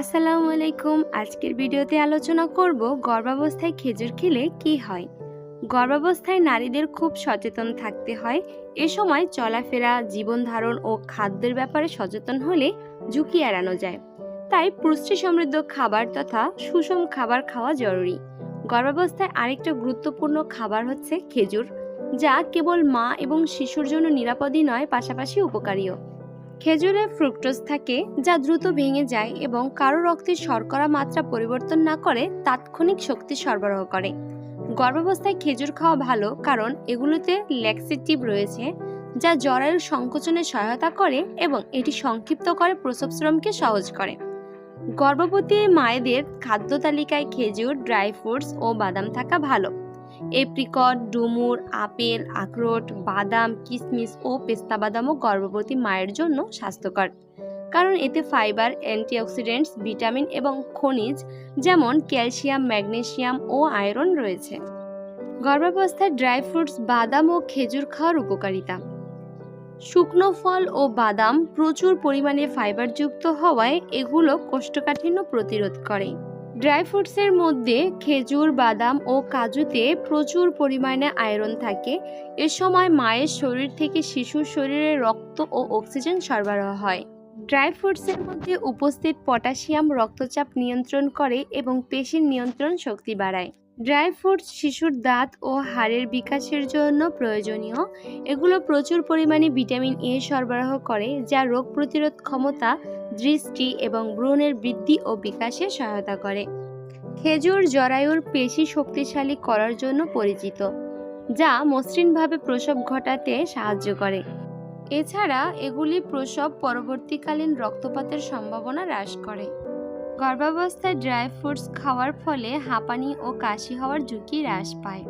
আসসালামু আলাইকুম। আজকের ভিডিওতে আলোচনা করব গর্ভাবস্থায় খেজুর খেলে কি হয়। গর্ভাবস্থায় নারীদের খুব সচেতন থাকতে হয়। এ সময় চলাফেরা জীবন ধারণ ও খাদ্যের ব্যাপারে সচেতন হলে ঝুঁকি এড়ানো যায়। তাই পুষ্টি সমৃদ্ধ খাবার তথা সুষম খাবার খাওয়া জরুরি। গর্ভাবস্থায় আরেকটা গুরুত্বপূর্ণ খাবার হচ্ছে খেজুর, যা কেবল মা এবং শিশুর জন্য নিরাপদই নয়, পাশাপাশি উপকারীও। খেজুরে ফ্রুক্টোজ থাকে যা দ্রুত ভেঙে যায় এবং কারও রক্তের শর্করা মাত্রা পরিবর্তন না করে তাৎক্ষণিক শক্তি সরবরাহ করে। গর্ভাবস্থায় খেজুর খাওয়া ভালো কারণ এগুলোতে ল্যাক্সিটিভ রয়েছে, যা জরায়ুর সংকোচনে সহায়তা করে এবং এটি সংক্ষিপ্ত করে প্রসবশ্রমকে সহজ করে। গর্ভবতী মায়েদের খাদ্য তালিকায় খেজুর, ড্রাই ফ্রুটস ও বাদাম থাকা ভালো। এপ্রিকট, ডুমুর, আপেল, আখরোট, বাদাম কিশমিশ ও পেস্তা বাদামও গর্ভবতী মায়ের জন্য স্বাস্থ্যকর। কারণ এতে ফাইবার, অ্যান্টিঅক্সিডেন্টস, ভিটামিন এবং খনিজ যেমন ক্যালসিয়াম, ম্যাগনেসিয়াম ও আয়রন রয়েছে। গর্ভাবস্থায় ড্রাই ফ্রুটস, বাদাম ও খেজুর খাওয়ার উপকারিতা। শুকনো ফল ও বাদাম প্রচুর পরিমাণে ফাইবারযুক্ত হওয়ায় এগুলো কোষ্ঠকাঠিন্য প্রতিরোধ করে। ড্রাই ফ্রুটসের মধ্যে খেজুর, বাদাম ও কাজুতে প্রচুর পরিমাণে আয়রন থাকে। এ সময় মায়ের শরীর থেকে শিশুর শরীরে রক্ত ও অক্সিজেন সরবরাহ হয়। ড্রাই ফ্রুটসের মধ্যে উপস্থিত পটাশিয়াম রক্তচাপ নিয়ন্ত্রণ করে এবং পেশির নিয়ন্ত্রণ শক্তি বাড়ায়। ড্রাই ফ্রুটস শিশুর দাঁত ও হাড়ের বিকাশের জন্য প্রয়োজনীয়। এগুলো প্রচুর পরিমাণে ভিটামিন এ সরবরাহ করে, যা রোগ প্রতিরোধ ক্ষমতা, দৃষ্টি এবং ভ্রূণের বৃদ্ধি ও বিকাশে সহায়তা করে। খেজুর জরায়ুর পেশি শক্তিশালী করার জন্য পরিচিত, যা মসৃণভাবে প্রসব ঘটাতে সাহায্য করে। এছাড়া এগুলি প্রসব পরবর্তীকালীন রক্তপাতের সম্ভাবনা হ্রাস করে। গর্ভাবস্থায় ড্রাই ফ্রুটস খাওয়ার ফলে হাঁপানি ও কাশি হওয়ার ঝুঁকি হ্রাস পায়।